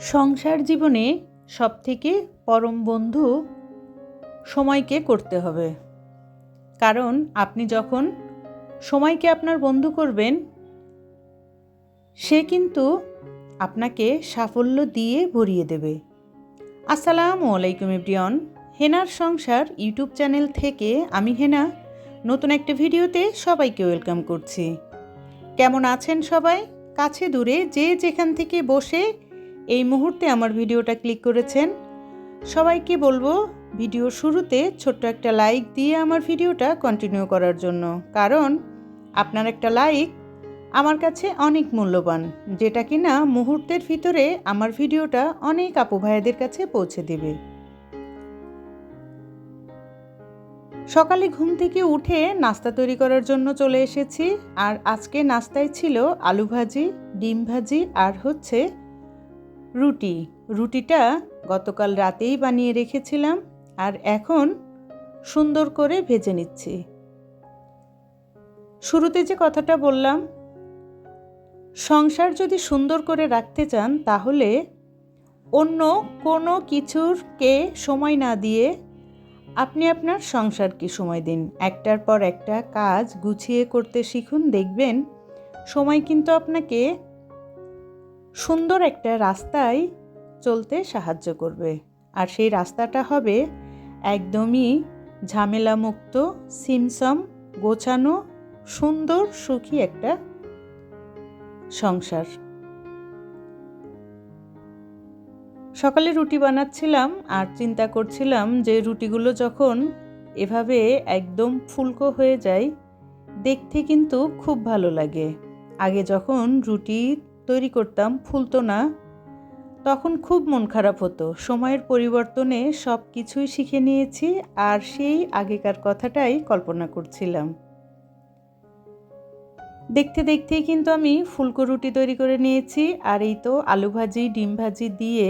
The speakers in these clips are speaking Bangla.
সংসার জীবনে সবথেকে পরম বন্ধু সময়কে করতে হবে। কারণ আপনি যখন সময়কে আপনার বন্ধু করবেন, সে কিন্তু আপনাকে সাফল্য দিয়ে ভরিয়ে দেবে। আসসালামু আলাইকুম ইব্রিয়ন হেনার সংসার ইউটিউব চ্যানেল থেকে আমি হেনা। নতুন একটা ভিডিওতে সবাইকে ওয়েলকাম করছি। কেমন আছেন সবাই? কাছে দূরে, যে যেখান থেকে বসে এই মুহূর্তে আমার ভিডিওটা ক্লিক করেছেন। সবাইকে বলব, ভিডিও শুরুতে ছোট্ট একটা লাইক দিয়ে আমার ভিডিওটা কন্টিনিউ করার জন্য। কারণ, আপনার একটা লাইক আমার কাছে অনেক মূল্যবান, যেটা কি না মুহূর্তের ভিতরে আমার ভিডিওটা অনেক আপু ভাইয়াদের কাছে পৌঁছে দেবে। সকালে ঘুম থেকে উঠে নাস্তা তৈরি করার জন্য চলে এসেছি। আর আজকে নাস্তায় ছিল আলু ভাজি, ডিম ভাজি, আর হচ্ছে রুটি। রুটিটা গতকাল রাতেই বানিয়ে রেখেছিলাম আর এখন সুন্দর করে ভেজে নিচ্ছি। শুরুতে যে কথাটা বললাম, সংসার যদি সুন্দর করে রাখতে চান তাহলে অন্য কোনো কিছুরকে সময় না দিয়ে আপনি আপনার সংসারকে সময় দিন। একটার পর একটা কাজ গুছিয়ে করতে শিখুন, দেখবেন সময় কিন্তু আপনাকে সুন্দর একটা রাস্তায় চলতে সাহায্য করবে। আর সেই রাস্তাটা হবে একদমই ঝামেলামুক্ত, সিমসম, গোছানো, সুন্দর, সুখী একটা সংসার। সকালে রুটি বানাচ্ছিলাম আর চিন্তা করছিলাম যে রুটিগুলো যখন এভাবে একদম ফুলকো হয়ে যায়, দেখতে কিন্তু খুব ভালো লাগে। আগে যখন রুটি তৈরি করতাম ফুলতো না। তখন খুব মন খারাপ হতো। সময়ের পরিবর্তনে সব কিছুই শিখে নিয়েছি আর সেই আগেকার কথাটাই কল্পনা করছিলাম। দেখতে দেখতেই কিন্তু আমি ফুলকো রুটি তৈরি করে নিয়েছি আর এই তো আলু ভাজি, ডিম ভাজি দিয়ে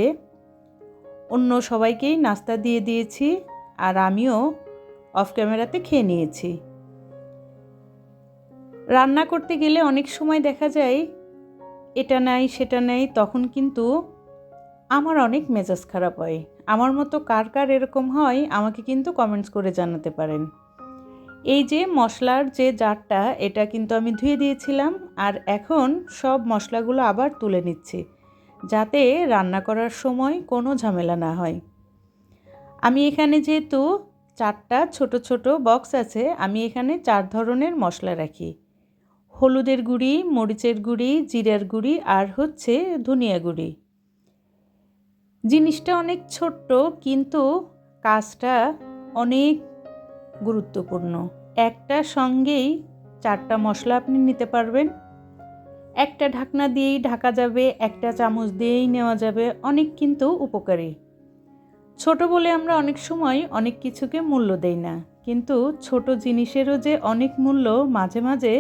অন্য সবাইকেই নাস্তা দিয়ে দিয়েছি আর আমিও অফ ক্যামেরাতে খেয়ে নিয়েছি। রান্না করতে গেলে অনেক সময় দেখা যায় এটা নাই সেটা নেই তখন কিন্তু আমার অনেক মেজাজ খারাপ হয়। আমার মতো কার কার এরকম হয়, আমাকে কিন্তু কমেন্টস করে জানাতে পারেন। এই যে মশলার যে জারটা, এটা কিন্তু আমি ধুয়ে দিয়েছিলাম আর এখন সব মশলাগুলো আবার তুলে নিচ্ছি, যাতে রান্না করার সময় কোনো ঝামেলা না হয়। আমি এখানে যেহেতু চারটা ছোট ছোট বক্স আছে, আমি এখানে চার ধরনের মশলা রাখি। হলুদের গুঁড়ি, মরিচের গুঁড়ি, জিরার গুঁড়ি আর হচ্ছে ধনিয়া গুঁড়ি। জিনিসটা অনেক ছোট্ট, কিন্তু কাজটা অনেক গুরুত্বপূর্ণ। একটা সঙ্গেই চারটা মশলা আপনি নিতে পারবেন। একটা ঢাকনা দিয়েই ঢাকা যাবে, একটা চামচ দিয়েই নেওয়া যাবে, অনেক কিন্তু উপকারী। ছোট বলে আমরা অনেক সময় অনেক কিছুকে মূল্য দেই না, কিন্তু ছোট জিনিসেরও যে অনেক মূল্য মাঝে মাঝে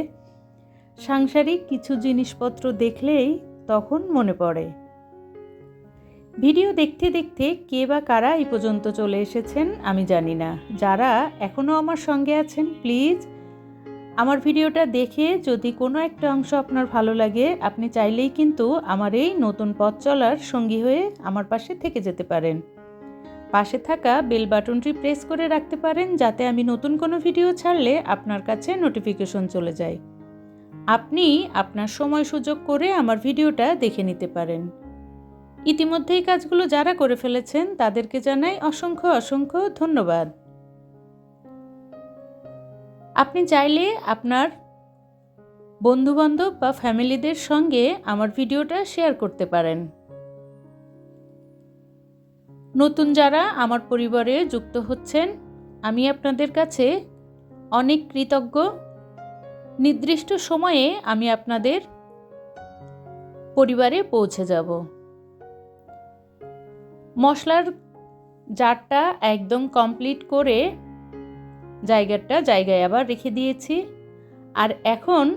সাংসারিক কিছু জিনিসপত্র দেখলেই তখন মনে পড়ে। ভিডিও দেখতে দেখতে কে বা কারা এই পর্যন্ত চলে এসেছেন আমি জানি না। যারা এখনও আমার সঙ্গে আছেন, প্লিজ আমার ভিডিওটা দেখে যদি কোনো একটা অংশ আপনার ভালো লাগে, আপনি চাইলেই কিন্তু আমার এই নতুন পথ চলার সঙ্গী হয়ে আমার পাশে থেকে যেতে পারেন। পাশে থাকা বেল বাটনটি প্রেস করে রাখতে পারেন, যাতে আমি নতুন কোনো ভিডিও ছাড়লে আপনার কাছে নোটিফিকেশন চলে যায়। আপনি আপনার সময় সুযোগ করে আমার ভিডিওটা দেখে নিতে পারেন। ইতিমধ্যেই কাজগুলো যারা করে ফেলেছেন, তাদেরকে জানাই অসংখ্য অসংখ্য ধন্যবাদ। আপনি চাইলে আপনার বন্ধুবান্ধব বা ফ্যামিলিদের সঙ্গে আমার ভিডিওটা শেয়ার করতে পারেন। নতুন যারা আমার পরিবারে যুক্ত হচ্ছেন, আমি আপনাদের কাছে অনেক কৃতজ্ঞ নির্দিষ্ট সময়ে আমি আপনাদের পরিবারে পৌঁছে যাব। মশলার জারটা একদম কমপ্লিট করে জায়গাটা জায়গায় আবার রেখে দিয়েছি। আর এখন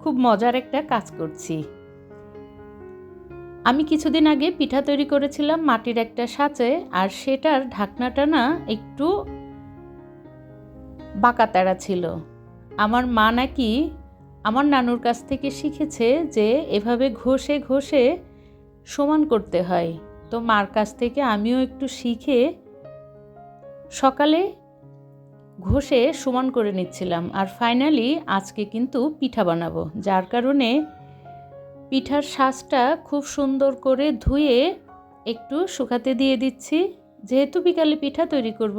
খুব মজার একটা কাজ করছি। আমি কিছুদিন আগে পিঠা তৈরি করেছিলাম মাটির একটা সাঁচে, আর সেটার ঢাকনাটা না একটু বাঁকা তাড়া ছিল। আমার মা নাকি আমার নানুর কাছ থেকে শিখেছে যে এভাবে ঘষে ঘষে সমান করতে হয়। তো মার কাছ থেকে আমিও একটু শিখে সকালে ঘষে সমান করে নিচ্ছিলাম। আর ফাইনালি আজকে কিন্তু পিঠা বানাবো। যার কারণে পিঠার শ্বাসটা খুব সুন্দর করে ধুয়ে একটু শুকাতে দিয়ে দিচ্ছি। যেহেতু বিকালে পিঠা তৈরি করব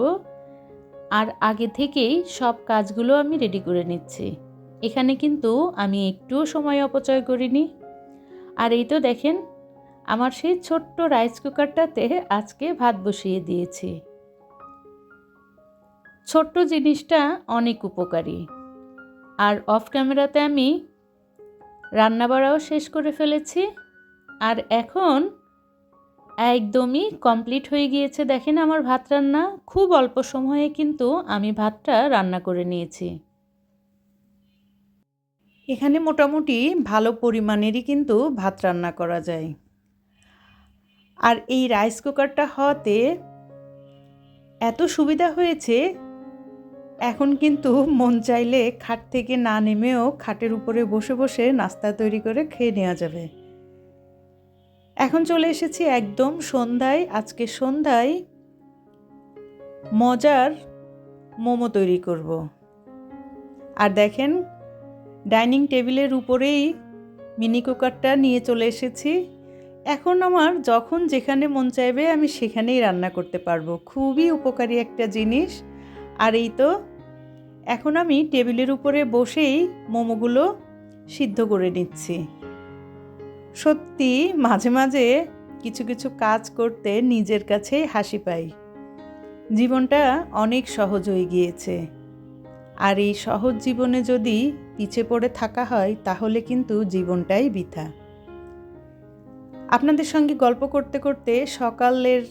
আর আগে থেকেই সব কাজগুলো আমি রেডি করে নিচ্ছি। এখানে কিন্তু আমি একটুও সময় অপচয় করিনি। আর এই তো দেখেন, আমার সেই ছোট্ট রাইস কুকারটাতে আজকে ভাত বসিয়ে দিয়েছি। ছোট্ট জিনিসটা অনেক উপকারী। আর অফ ক্যামেরাতে আমি রান্নাবাড়াও শেষ করে ফেলেছি। আর এখন একদমই কমপ্লিট হয়ে গিয়েছে। দেখেন আমার ভাত রান্না খুব অল্প সময়ে কিন্তু আমি ভাতটা রান্না করে নিয়েছি। এখানে মোটামুটি ভালো পরিমাণেরই কিন্তু ভাত রান্না করা যায়। আর এই রাইস কুকারটা হওয়াতে এত সুবিধা হয়েছে, এখন কিন্তু মন চাইলে খাট থেকে না নেমেও খাটের উপরে বসে বসে নাস্তা তৈরি করে খেয়ে নেওয়া যাবে। এখন চলে এসেছি একদম সন্ধ্যায়, আজকে সন্ধ্যায় মজার মোমো তৈরি করব। আর দেখেন, ডাইনিং টেবিলের উপরেই মিনি কুকারটা নিয়ে চলে এসেছি। এখন আমার যখন যেখানে মন চাইবে আমি সেখানেই রান্না করতে পারব। খুবই উপকারী একটা জিনিস। আর এই তো, এখন আমি টেবিলের উপরে বসেই মোমোগুলো সিদ্ধ করে নিচ্ছি। সত্যি মাঝে মাঝে কিছু কিছু কাজ করতে নিজের কাছেই হাসি পাই। জীবনটা অনেক সহজ হয়ে গিয়েছে। আর এই সহজ জীবনে যদি পিছে পড়ে থাকা হয়, তাহলে কিন্তু জীবনটাই বৃথা। আপনাদের সঙ্গে গল্প করতে করতে সকালের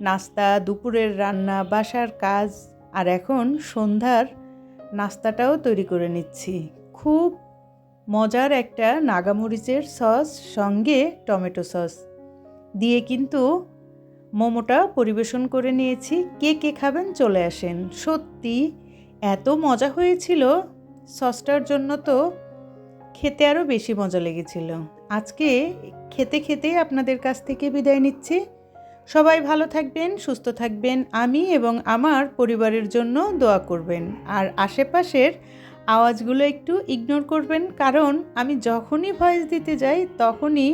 নাস্তা, দুপুরের রান্না, বাসার কাজ আর এখন সন্ধ্যার নাস্তাটাও তৈরি করে নিচ্ছি। খুব মজার একটা নাগামরিচের সস সঙ্গে টমেটো সস। দিয়ে কিন্তু মোমোটা পরিবেশন করে নিয়েছি। কে কে খাবেন চলে আসেন। সত্যি এত মজা হয়েছিল। সসটার জন্য তো খেতে আরও বেশি মজা লেগেছিল। আজকে খেতে খেতে আপনাদের কাছ থেকে বিদায় নিচ্ছি। সবাই ভালো থাকবেন, সুস্থ থাকবেন। আমি এবং আমার পরিবারের জন্য দোয়া করবেন। আর আশেপাশের আওয়াজগুলো একটু ইগনোর করবেন, কারণ আমি যখনই ভয়েস দিতে যাই, তখনই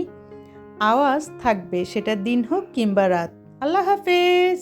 আওয়াজ থাকবে, সেটা দিন হোক কিংবা রাত। আল্লাহ হাফেজ!